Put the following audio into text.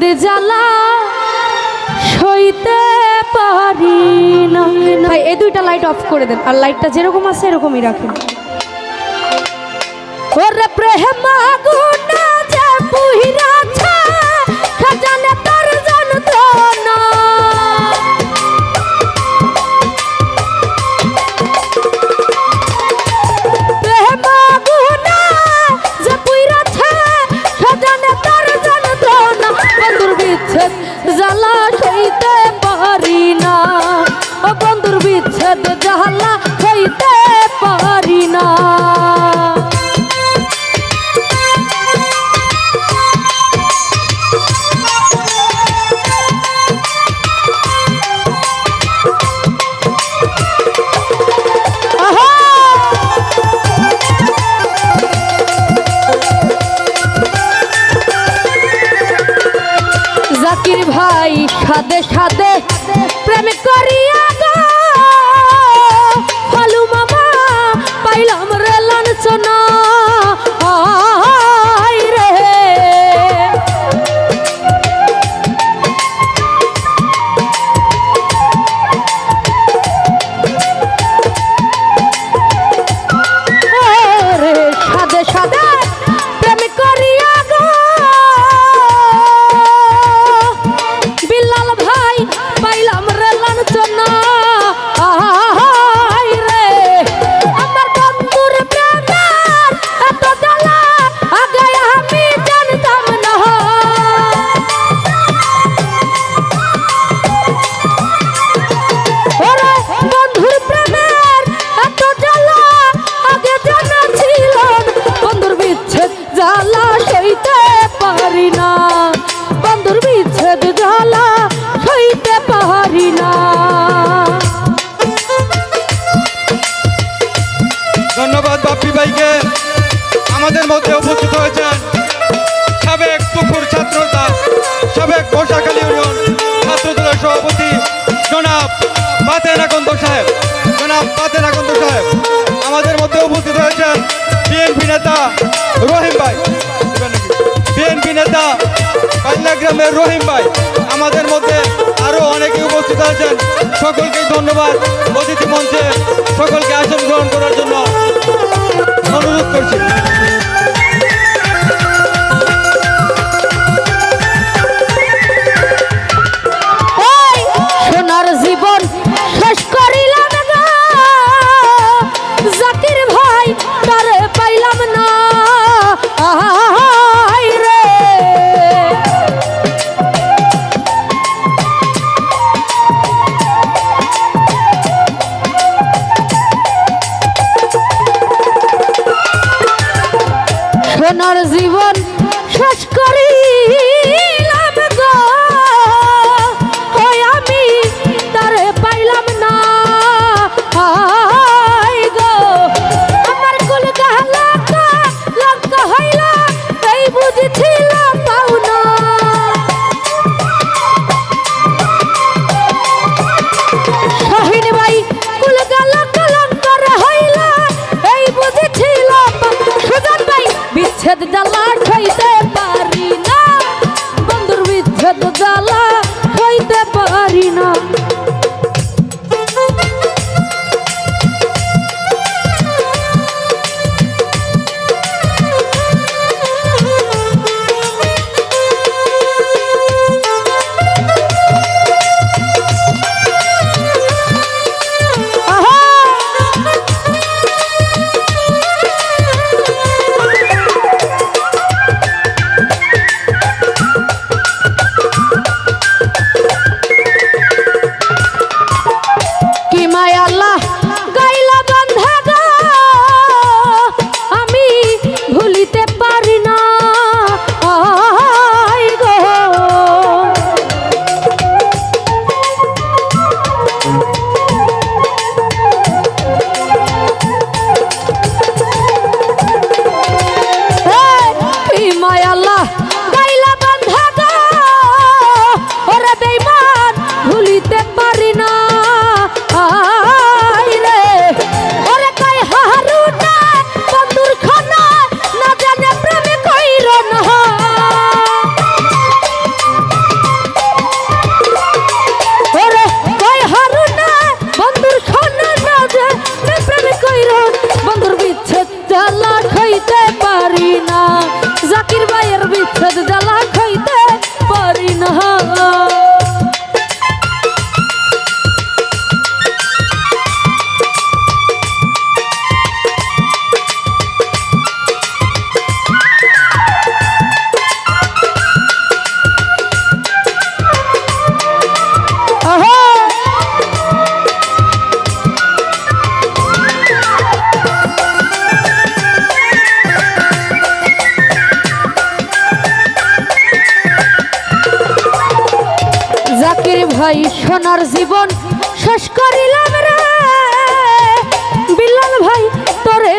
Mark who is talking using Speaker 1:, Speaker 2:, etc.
Speaker 1: জ্বালা সইতে পারি না। ভাই, এই দুইটা লাইট অফ করে দেন। আর লাইটটা যেরকম আছে, এরকমই রাখেন। ওরে প্রেম আগুনা ভাই সাদে সাদে
Speaker 2: ধন্যবাদ বাপ্পি ভাইকে। আমাদের মধ্যে উপস্থিত হয়েছেন সাবেক পুকুর ছাত্রতা সাবেক বর্ষাকালী ইউনিয়ন ছাত্রদলের সভাপতি জনাব বাতেন আকন্দ সাহেব। জনাব বাতেন আকন্দ সাহেব, আমাদের মধ্যে উপস্থিত হয়েছেন বিএনপি নেতা গ্রামের রহিম ভাই, আমাদের মধ্যে আরও অনেকে উপস্থিত আছেন। সকলকে ধন্যবাদ অতিথি মঞ্চে। সকলকে আসন গ্রহণ করার জন্য অনুরোধ করছি।
Speaker 1: সোনার জীবন ঠইতে পারি না। সোনার জীবন শেষ করিলাম রে। বিল্লাল ভাই তোরে